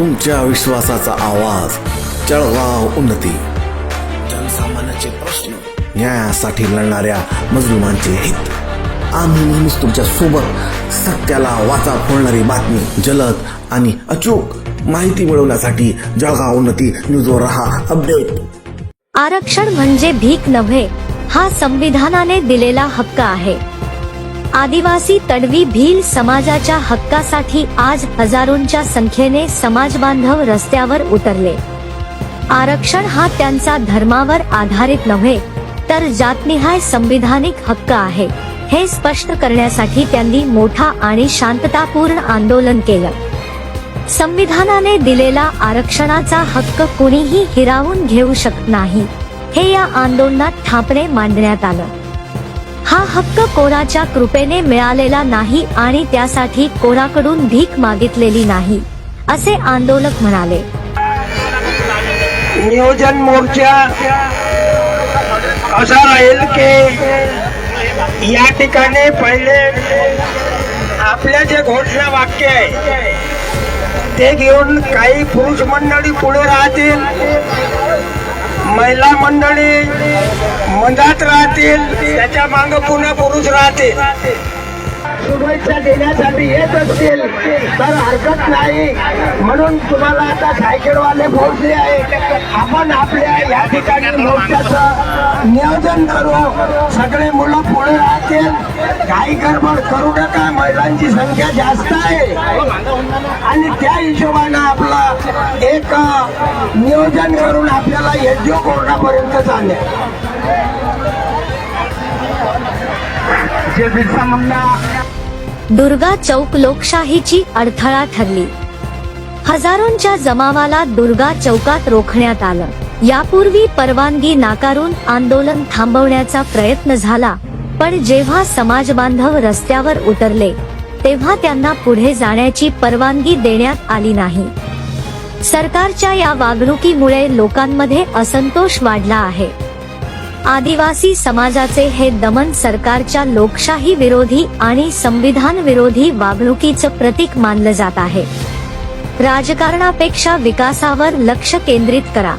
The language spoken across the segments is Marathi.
तुमच्या विश्वासाचा आवाज जळगाव उन्नती. जनसामान्याचे प्रश्न न्यायासाठी लढणाऱ्या मजलुमांचे हित. आम्ही नेहमीच तुमच्यासोबत सत्याला वाचा फोडणारी बातमी जलद आणि अचूक माहिती मिळवण्यासाठी जळगाव उन्नती न्यूजवर रहा अपडेट. आरक्षण म्हणजे भीक नव्हे हा संविधानाने दिलेला हक्क आहे. आदिवासी तडवी भील समाजाच्या हक्कासाठी आज हजारोंच्या संख्येने समाज बांधव रस्त्यावर उतरले. आरक्षण हा त्यांचा धर्मावर आधारित नव्हे तर जातनिहाय संविधानिक हक्क आहे हे स्पष्ट करण्यासाठी त्यांनी मोठा आणि शांततापूर्ण आंदोलन केलं. संविधानाने दिलेला आरक्षणाचा हक्क कुणीही हिरावून घेऊ शकत नाही हे या आंदोलनात ठापणे मांडण्यात आलं. हा हक्क कोणाच्या कृपेने मिळालेला नाही आणि त्यासाठी कोणाकडून भीक मागितलेली नाही असे आंदोलक म्हणाले. नियोजन मोर्चा असा राहील की या ठिकाणी पहिले आपल्या जे घोषणा वाक्य आहे ते घेऊन काही पुरुष मंडळी पुढे राहतील. महिला मंडळी मधात राहतील त्याच्या माग पुन्हा पुरुष राहतील. शुभेच्छा देण्यासाठी येत असतील तर हरकत नाही. म्हणून तुम्हाला आता सायकलवाले पोहोचले आहे. आपण आपल्या या ठिकाणी मोर्चाचं नियोजन करू. सगळे मुलं पुढे राहतील. काही गडबड करू नका. महिलांची संख्या जास्त आहे. आणि त्या हिशोबानं आपलं एक नियोजन करून आपल्याला यज्ञ कोर्टापर्यंत चालेल जे बिरसा मुंडा दुर्गा चौक लोकशाहीची अडथळा ठरली. हजारोंच्या जमावाला दुर्गा चौकात रोखण्यात आलं. यापूर्वी परवानगी नाकारून आंदोलन थांबवण्याचा प्रयत्न झाला पण जेव्हा समाज बांधव रस्त्यावर उतरले तेव्हा त्यांना पुढे जाण्याची परवानगी देण्यात आली नाही. सरकारच्या या वागणुकीमुळे लोकांमध्ये असंतोष वाढला आहे. आदिवासी समाजाचे हे दमन सरकारच्या लोकशाही विरोधी आणि संविधान विरोधी वागणुकीचं प्रतीक मानलं जात आहे. राजकारणापेक्षा विकासावर लक्ष केंद्रित करा.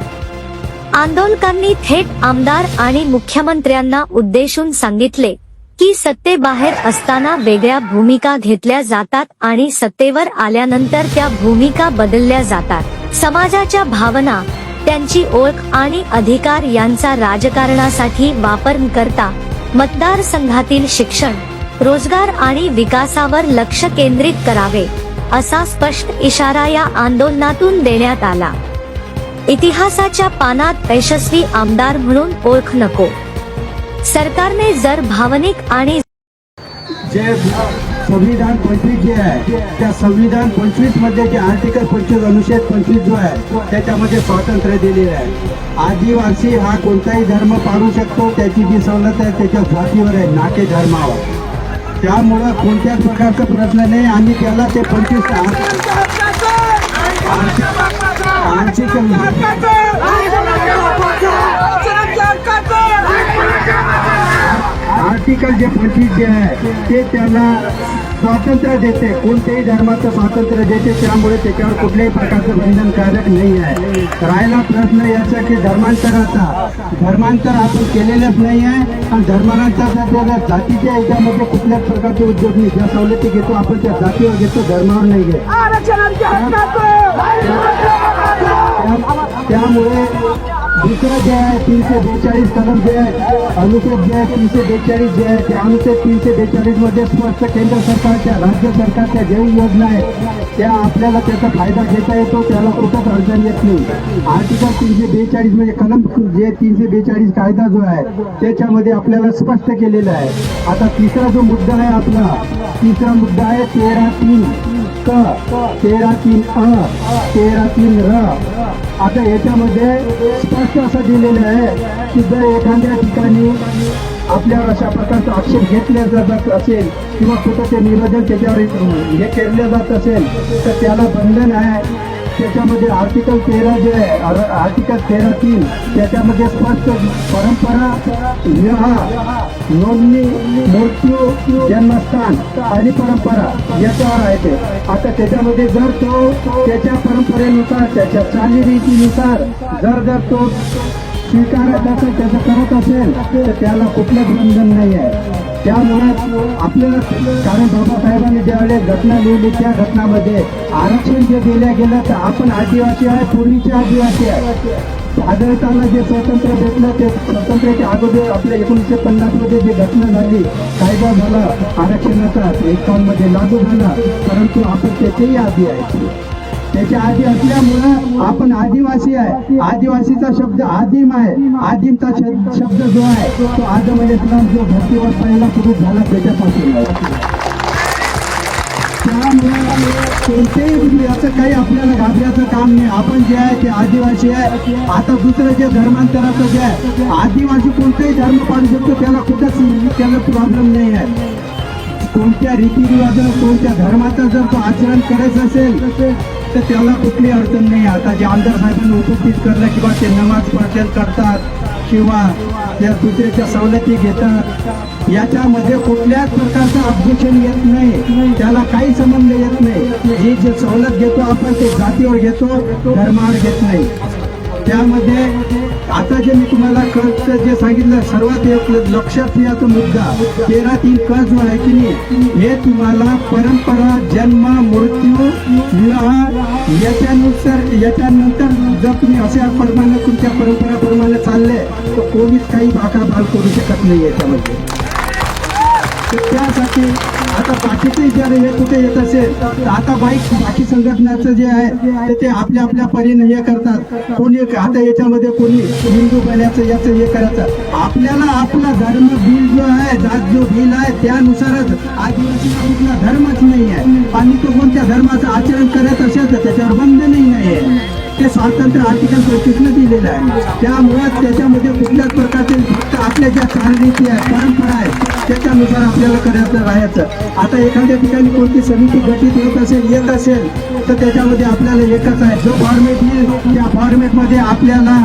आंदोलकांनी थेट आमदार आणि मुख्यमंत्र्यांना उद्देशून सांगितले की सत्तेबाहेर असताना वेगळ्या भूमिका घेतल्या जातात आणि सत्तेवर आल्यानंतर त्या भूमिका बदलल्या जातात. समाजाच्या भावना त्यांची ओळख आणि अधिकार यांचा राजकारणासाठी वापर करता मतदारसंघातील शिक्षण रोजगार आणि विकासावर लक्ष केंद्रित करावे असा स्पष्ट इशारा या आंदोलनातून देण्यात आला. इतिहासाच्या पानात यशस्वी आमदार म्हणून ओळख नको. सरकारने जर भावनिक आणि संविधान पंचवीस जे आहे त्या संविधान पंचवीसमध्ये जे आर्टिकल पंचवीस अनुच्छेद पंचवीस जो आहे त्याच्यामध्ये स्वातंत्र्य दिलेलं आहे. आदिवासी हा कोणताही धर्म पाळू शकतो त्याची जी सवलत आहे त्याच्या जातीवर आहे नाके धर्मावर. त्यामुळं कोणत्याच प्रकारचा प्रश्न नाही आणि त्याला ते पंचवीस आर्टिकल आर्टिकल जे पंचवीस जे आहे ते त्याला स्वातंत्र्य देते. कोणत्याही धर्माचं स्वातंत्र्य देते त्यामुळे त्याच्यावर कुठल्याही प्रकारचं बंधनकारक नाही आहे. राहिला प्रश्न याचा की धर्मांतराचा. धर्मांतर आपण केलेलंच नाही आहे. आणि धर्मांतराचा जातीच्या याच्यामध्ये कुठल्याच प्रकारचे उद्योग नाही. ज्या सवलती घेतो आपण त्या जातीवर घेतो धर्मावर नाही घेत. त्या- त्यामुळे दुसरं जे आहे तीनशे बेचाळीस कलम जे आहे अनुच्छेद जे आहे तीनशे बेचाळीस जे आहे ते अनुच्छेद तीनशे बेचाळीसमध्ये स्पष्ट केंद्र सरकारच्या राज्य सरकारच्या ज्या योजना आहेत त्या आपल्याला त्याचा फायदा घेता येतो त्याला कुठंच अडचण येत नाही. आर्टिकल तीनशे बेचाळीस म्हणजे कलम जे तीनशे बेचाळीस कायदा जो आहे त्याच्यामध्ये आपल्याला स्पष्ट केलेला आहे. आता तिसरा जो मुद्दा आहे आपला तिसरा मुद्दा आहे तेरा तीन क तेरा तीन अ तेरा तीन र. आता याच्यामध्ये स्पष्ट असं दिलेलं आहे की जर एखाद्या ठिकाणी आपल्यावर अशा प्रकारचा आक्षेप घेतला जात असेल किंवा कुठं ते निवेदन त्याच्यावर हे केलं जात असेल तर त्याला बंधन आहे. त्याच्यामध्ये आर्टिकल तेरा जे आहे आर्टिकल तेरा तीन त्याच्यामध्ये स्पष्ट परंपरा विवाह नोंदणी मृत्यू जन्मस्थान आणि परंपरा याच्यावर आहे ते. आता त्याच्यामध्ये जर तो त्याच्या परंपरेनुसार त्याच्या चालीरीतीनुसार जर जर तो स्वीकारत असेल त्याचं करत असेल तर त्याला कुठलंच बंधन नाही आहे त्यामुळे आपल्याला कारण बाबासाहेबांनी ज्यावेळेस घटना लिहिली त्या घटनामध्ये आरक्षण जे दिल्या गेलं तर आपण आदिवासी आहे पूर्वीचे आदिवासी आहे. आढळताना जे स्वातंत्र्य भेटलं ते स्वातंत्र्याच्या अगोदर आपल्या एकोणीसशे पन्नासमध्ये जी घटना झाली कायदा झाला आरक्षणाचा एकावन्नमध्ये लागू झाला परंतु आपण त्याचेही आधी आहे त्याच्या आधी असल्यामुळं आपण आदिवासी आहे. आदिवासीचा शब्द आदिम आहे. आदिमचा शब्द जो आहे तो आदम अली इस्लाम जो धरतीवर पहिला सुरू झाला त्याच्यापासून. त्यामुळे कोणतेही असं काही आपल्याला घाबरायचं काम नाही. आपण जे आहे ते आदिवासी आहे. आता दुसरं जे धर्मांतराचं जे आहे आदिवासी कोणताही धर्म पाडू शकतो त्याला कुठंच त्याला प्रॉब्लेम नाही आहे. कोणत्या रीतिरिवाजानं कोणत्या धर्माचं जर तो आचरण करायचं असेल तर त्याला कुठली अडचण नाही. आता जे आमदार साहेबांनी उपस्थित करलं किंवा ते नमाज पठण करतात किंवा त्या दुसऱ्याच्या सवलती घेतात. याच्यामध्ये कुठल्याच प्रकारचं ऑब्जेक्शन येत नाही. त्याला काही संबंध येत नाही. ही जे सवलत घेतो आपण ते जातीवर घेतो धर्मावर घेत नाही. त्यामध्ये आता जे मी तुम्हाला कर्ज जे सांगितलं सर्वात एक लक्षात याचा मुद्दा तेरा तीन कर्ज जो आहे की नाही? हे तुम्हाला परंपरा जन्म मृत्यू विवाह याच्यानुसार याच्यानंतर जर तुम्ही अशा प्रमाणे तुमच्या परंपराप्रमाणे चालले तर कोणीच काही बाकाबाल करू शकत नाही याच्यामध्ये. त्यासाठी आता बाकीचे विचार हे कुठे येत असेल? तर आता बाईक बाकी संघटनाचं जे आहे ते ते आपल्या आपल्या परीने हे करतात. कोणी आता याच्यामध्ये कोणी हिंदू बनायचं याचं हे करायचं. आपल्याला आपला धर्म बिल जो आहे जात जो बिल आहे त्यानुसारच आदिवासी कुठला धर्मच नाही आहे. आणि तो कोणत्या धर्माचं आचरण करत असेल तर त्याच्यावर बंधनही नाही आहे. ते स्वातंत्र्य आर्टिकल पंचवीसनं दिलेलं आहे. त्यामुळे त्याच्यामध्ये कुठल्याच प्रकारचे फक्त आपल्या ज्या चालनीती आहे परंपरा आहे त्याच्यानुसार आपल्याला करायचं राहायचं. आता एखाद्या ठिकाणी कोणती समिती गठीत होत असेल येत असेल तर त्याच्यामध्ये आपल्याला एकच आहे. जो फॉर्मेट येईल त्या फॉर्मेटमध्ये आपल्याला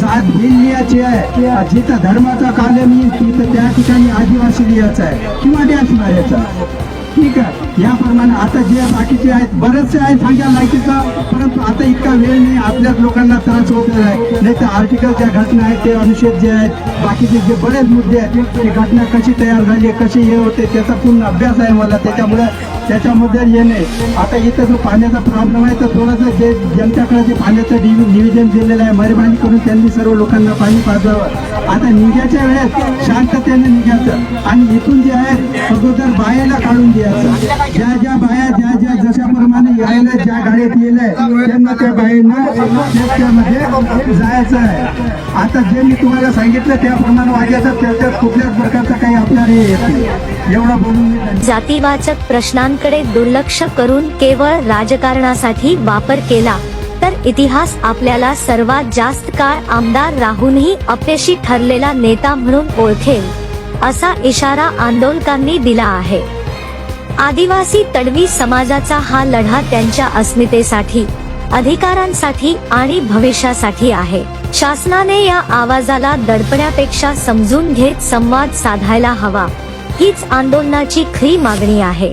सात बिल लिहायची आहे. जिथं धर्माचा कालम येईल तिथं त्या ठिकाणी आदिवासी लिहायचं आहे किंवा डॅन्स मारायचा ठीक आहे. याप्रमाणे आता जे बाकीचे आहेत बरेचसे आहेत सांगायला लायकीचा परंतु आता इतका वेळ नाही आपल्याच लोकांना त्रास होत आहे. नाही तर आर्टिकल ज्या घटना आहेत ते अनुच्छेद जे आहेत बाकीचे जे बरेच मुद्दे आहेत ते घटना कशी तयार झाली कशी हे होते त्याचा पूर्ण अभ्यास आहे मला. त्याच्यामुळे त्याच्यामध्ये येणे नाही. आता इथं जो पाण्याचा प्रॉब्लेम आहे तर थोडंसं जे जनतेकडे जे पाण्याचं डिव्हि निवेदन दिलेलं आहे मेहरबानी करून त्यांनी सर्व लोकांना पाणी पाजावं आता निघ्याच्या वेळेस शांततेने निघायचं. आणि इथून जे आहे अगोदर बायाला काढून द्यायचं. ज्या ज्या बाया ज्या ज्या जशाप्रमाणे यायला ज्या गाडीत येलंय त्यांना त्या बाईंना त्यामध्ये जायचं आहे. आता जे मी तुम्हाला सांगितलं त्याप्रमाणे वागायचं त्याच्यात कुठल्याच प्रकारचा काही आपल्याला हे येत बोलून जातीवाचक प्रश्नांकडे दुर्लक्ष करून केवळ राजकारणासाठी वापर केला. तर इतिहास आपल्याला सर्वात जास्त काळ आमदार राहूनही अपयशी ठरलेला नेता म्हणून ओळखेल असा इशारा आंदोलकांनी दिला आहे. आदिवासी तडवी समाजाचा हा लढा त्यांच्या अस्मितेसाठी अधिकारांसाठी आणि भविष्यासाठी आहे. शासनाने या आवाजाला दडपण्यापेक्षा समजून घेत संवाद साधायला हवा हीच आंदोलनाची खरी मागणी आहे.